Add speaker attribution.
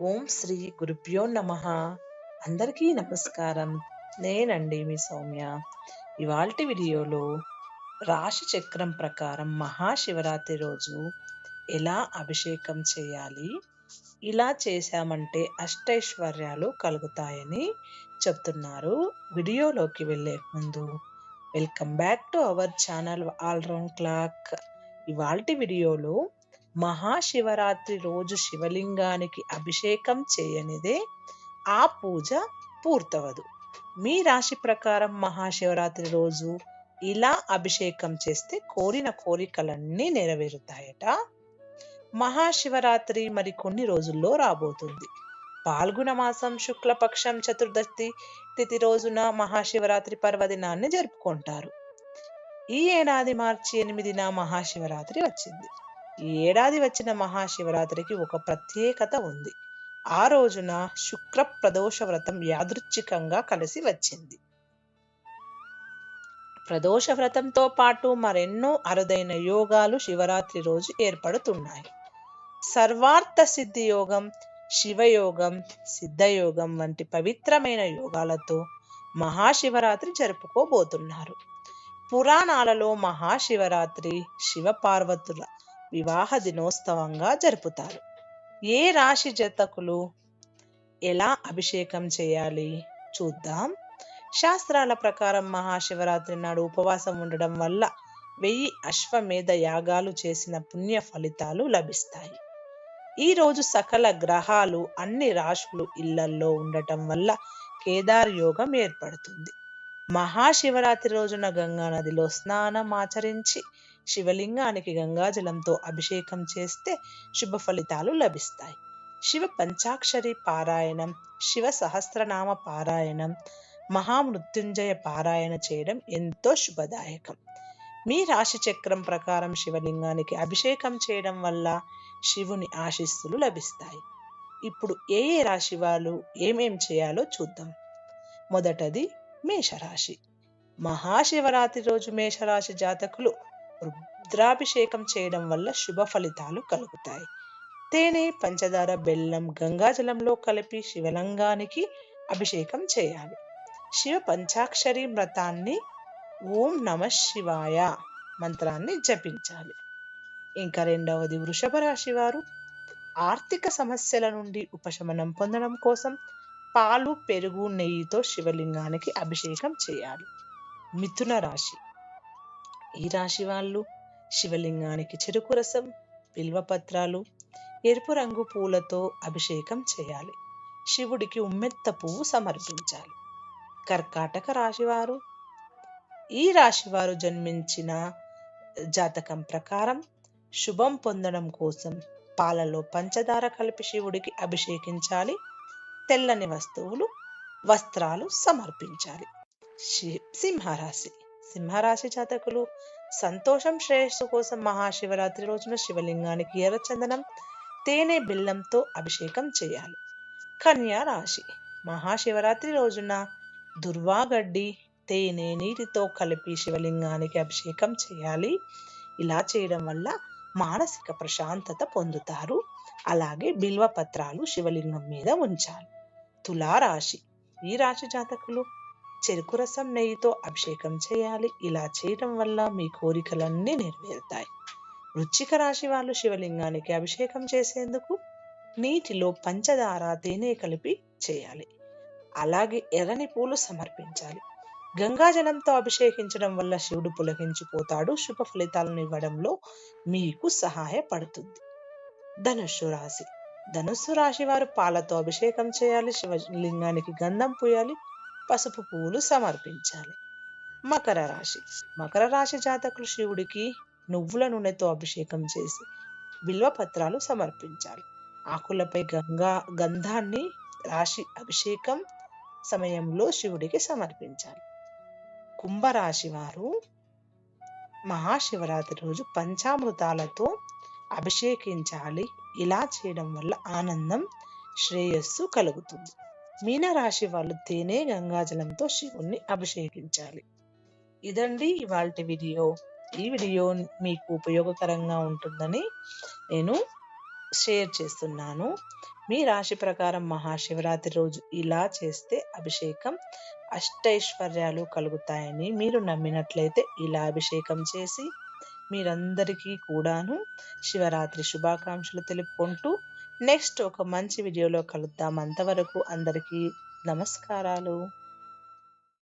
Speaker 1: ఓం శ్రీ గురుభ్యో నమ. అందరికీ నమస్కారం. నేనండి మీ సౌమ్య. ఇవాల్టి వీడియోలో రాశి చక్రం ప్రకారం మహాశివరాత్రి రోజు ఎలా అభిషేకం చేయాలి? ఇలా చేశామంటే అష్టైశ్వర్యాలు కలుగుతాయని చెప్తున్నారు. వీడియోలోకి వెళ్ళే ముందు welcome back to our channel all round clock. ఇవాల్టి వీడియోలో మహాశివరాత్రి రోజు శివలింగానికి అభిషేకం చేయనిదే ఆ పూజ పూర్తవదు. మీ రాశి ప్రకారం మహాశివరాత్రి రోజు ఇలా అభిషేకం చేస్తే కోరిన కోరికలన్నీ నెరవేరుతాయట. మహాశివరాత్రి మరి కొన్ని రోజుల్లో రాబోతుంది. పాల్గొన మాసం శుక్లపక్షం చతుర్దశి తిథి రోజున మహాశివరాత్రి పర్వదినాన్ని జరుపుకుంటారు. ఈ ఏడాది మార్చి ఎనిమిదిన మహాశివరాత్రి వచ్చింది. ఈ ఏడాది వచ్చిన మహాశివరాత్రికి ఒక ప్రత్యేకత ఉంది. ఆ రోజున శుక్ర ప్రదోష వ్రతం యాదృచ్ఛికంగా కలిసి వచ్చింది. ప్రదోష వ్రతంతో పాటు మరెన్నో అరుదైన యోగాలు శివరాత్రి రోజు ఏర్పడుతున్నాయి. సర్వార్థ సిద్ధి యోగం శివయోగం సిద్ధయోగం వంటి పవిత్రమైన యోగాలతో మహాశివరాత్రి జరుపుకోబోతున్నారు. పురాణాలలో మహాశివరాత్రి శివపార్వతుల వివాహ దినోత్సవంగా జరుపుతారు. ఏ రాశి జతకులు ఎలా అభిషేకం చేయాలి చూద్దాం. శాస్త్రాల ప్రకారం మహాశివరాత్రి నాడు ఉపవాసం ఉండడం వల్ల వెయ్యి అశ్వమేధ యాగాలు చేసిన పుణ్య ఫలితాలు లభిస్తాయి. ఈ రోజు సకల గ్రహాలు అన్ని రాశులు ఇళ్ళల్లో ఉండటం వల్ల కేదార్ యోగం ఏర్పడుతుంది. మహాశివరాత్రి రోజున గంగా నదిలో స్నానం ఆచరించి శివలింగానికి గంగాజలంతో అభిషేకం చేస్తే శుభ ఫలితాలు లభిస్తాయి. శివ పంచాక్షరి పారాయణం శివ సహస్రనామ పారాయణం మహామృత్యుంజయ పారాయణ చేయడం ఎంతో శుభదాయకం. మీ రాశి చక్రం ప్రకారం శివలింగానికి అభిషేకం చేయడం వల్ల శివుని ఆశీస్సులు లభిస్తాయి. ఇప్పుడు ఏ ఏ రాశి వాళ్ళు ఏమేం చేయాలో చూద్దాం. మొదటది మేషరాశి. మహాశివరాత్రి రోజు మేషరాశి జాతకులు రుద్రాభిషేకం చేయడం వల్ల శుభ ఫలితాలు కలుగుతాయి. తేనె పంచదార బెల్లం గంగాజలంలో కలిపి శివలింగానికి అభిషేకం చేయాలి. శివ పంచాక్షరి వ్రతాన్ని ఓం నమ శివాయ మంత్రాన్ని జపించాలి. ఇంకా రెండవది వృషభ రాశి వారు ఆర్థిక సమస్యల నుండి ఉపశమనం పొందడం కోసం పాలు పెరుగు నెయ్యితో శివలింగానికి అభిషేకం చేయాలి. మిథున రాశి ఈ రాశి వాళ్ళు శివలింగానికి చెరుకు రసం బిల్వపత్రాలు ఎరుపు రంగు పూలతో అభిషేకం చేయాలి. శివుడికి ఉమ్మెత్త పువ్వు సమర్పించాలి. కర్కాటక రాశివారు ఈ రాశివారు జన్మించిన జాతకం ప్రకారం శుభం పొందడం కోసం పాలలో పంచదార కలిపి శివుడికి అభిషేకించాలి. తెల్లని వస్తువులు వస్త్రాలు సమర్పించాలి. సింహరాశి సింహరాశి జాతకులు సంతోషం శ్రేయస్సు కోసం మహాశివరాత్రి రోజున శివలింగానికి ఎర్రచందనం తేనె బెల్లంతో అభిషేకం చేయాలి. కన్యా రాశి మహాశివరాత్రి రోజున దుర్వాగడ్డి తేనె నీటితో కలిపి శివలింగానికి అభిషేకం చేయాలి. ఇలా చేయడం వల్ల మానసిక ప్రశాంతత పొందుతారు. అలాగే బిల్వ పత్రాలు శివలింగం మీద ఉంచాలి. తులారాశి ఈ రాశి జాతకులు చెరుకు రసం నెయ్యితో అభిషేకం చేయాలి. ఇలా చేయటం వల్ల మీ కోరికలన్నీ నెరవేరుతాయి. వృచ్చిక రాశి వాళ్ళు శివలింగానికి అభిషేకం చేసేందుకు నీటిలో పంచదార తేనె కలిపి చేయాలి. అలాగే ఎర్రని పూలు సమర్పించాలి. గంగాజలంతో అభిషేకించడం వల్ల శివుడు పులకించిపోతాడు. శుభ ఫలితాలను ఇవ్వడంలో మీకు సహాయపడుతుంది. ధనుస్సు రాశి. ధనుస్సు రాశి వారు పాలతో అభిషేకం చేయాలి. శివలింగానికి గంధం పూయాలి. పసుపు పువ్వులు సమర్పించాలి. మకర రాశి. మకర రాశి జాతకులు శివుడికి నువ్వుల నూనెతో అభిషేకం చేసి బిల్వ పత్రాలు సమర్పించాలి. ఆకులపై గంగా గంధాన్ని రాశి అభిషేకం సమయంలో శివుడికి సమర్పించాలి. కుంభరాశి వారు మహాశివరాత్రి రోజు పంచామృతాలతో అభిషేకించాలి. ఇలా చేయడం వల్ల ఆనందం శ్రేయస్సు కలుగుతుంది. మీనరాశి వాళ్ళు తేనె గంగాజలంతో శివుణ్ణి అభిషేకించాలి. ఇదండి ఇవాళ వీడియో. ఈ వీడియో మీకు ఉపయోగకరంగా ఉంటుందని నేను షేర్ చేస్తున్నాను. మీ రాశి ప్రకారం మహాశివరాత్రి రోజు ఇలా చేస్తే అభిషేకం అష్టైశ్వర్యాలు కలుగుతాయని మీరు నమ్మినట్లయితే ఇలా అభిషేకం చేసి మీరందరికీ కూడాను శివరాత్రి శుభాకాంక్షలు తెలుపుకుంటూ నెక్స్ట్ ఒక మంచి వీడియోలో కలుద్దాం. అంతవరకు అందరికీ నమస్కారాలు.